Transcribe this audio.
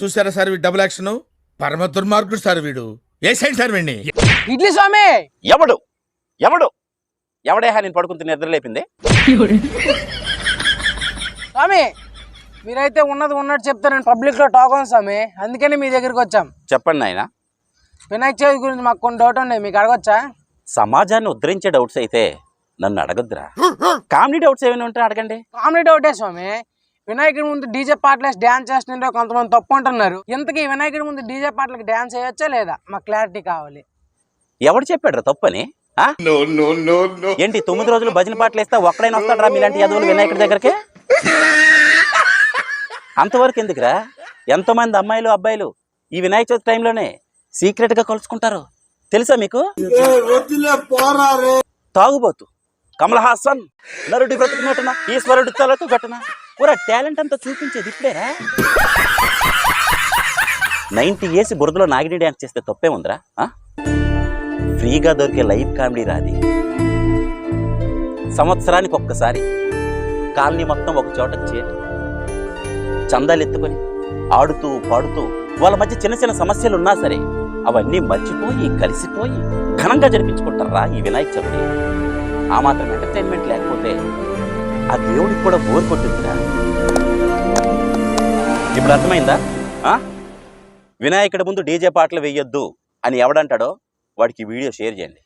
చూసారా సార్ వీడు double action పరమ దుర్మార్గుడు సార్ వీడు. ఏ సైడ్ సార్ వీడిని? ఇడ్లీ స్వామి! ఎవడు? ఎవడు? ఎవడే నేను పడుకుని నిద్ర లేపింది స్వామి మీరైతే ఉన్నది ఉన్నట్టు చెప్తారని పబ్లిక్లో టాక్ ఉంది స్వామి. అందుకని మీ దగ్గరికి వచ్చాం. చెప్పండి నాయన. వినాయక చవితి గురించి మాకు కొన్ని డౌట్ ఉన్నాయి. మీకు అడగొచ్చా? సమాజాన్ని ఉద్ధరించే డౌట్స్ అయితే నన్ను అడగొద్దురా. కామెడీ డౌట్స్ ఏమైనా ఉంటే అడగండి. కామెడీ డౌటే స్వామి? వినాయకుడి ముందు డీజే పాటలేసి డ్యాన్స్ చేస్తుంటే కొంతమంది తప్పు అంటున్నారు ఇంతకీ వినాయకుడి ముందు డీజే పాటలకు డ్యాన్స్ చేయొచ్చా లేదా? మాకు క్లారిటీ కావాలి. ఎవడు చెప్పాడు తప్పని? ఆ? ఏంటి తొమ్మిది రోజులు భజన పాటలు వేస్తే ఒక్కడైనా వస్తాడరా మీలాంటి యాదవులు వినాయకుడి దగ్గరికి? అంతవరకు ఎందుకురా? ఎంతమంది అమ్మాయిలు అబ్బాయిలు ఈ వినాయక చవితి టైంలోనే సీక్రెట్గా కలుసుకుంటారు తెలుసా మీకు? తాగుబోతు. కమల్ హాసన్ నరుడి బ్రతుకు నటన ఈశ్వరుడి తలకు ఘటన. పూరా టాలెంట్ అంతా చూపించేది ఇప్పుడేరా? నైన్టీ ఇయర్స్ బురదలో నాగిని డ్యాన్స్ చేస్తే తప్పే ఉందిరా ఆ? ఫ్రీగా దొరికే లైవ్ కామెడీ రాది సంవత్సరానికి ఒక్కసారి కాలనీ మొత్తం ఒక చోట చేరి చందాలు ఎత్తుకొని ఆడుతూ పాడుతూ వాళ్ళ మధ్య చిన్న చిన్న సమస్యలు ఉన్నా సరే అవన్నీ మర్చిపోయి కలిసిపోయి ఘనంగా జరిపించుకుంటారా ఈ వినాయక చవితి? ఆ మాత్రం ఎంటర్టైన్మెంట్ లేకపోతే ఆ దేవుడికి కూడా బోర్ కొట్టిందిరా. ఇప్పుడు అర్థమైందా? ఆ? వినాయకుడి ముందు డీజే పాటలు వేయొద్దు అని ఎవడంటాడో వాడికి వీడియో షేర్ చేయండి.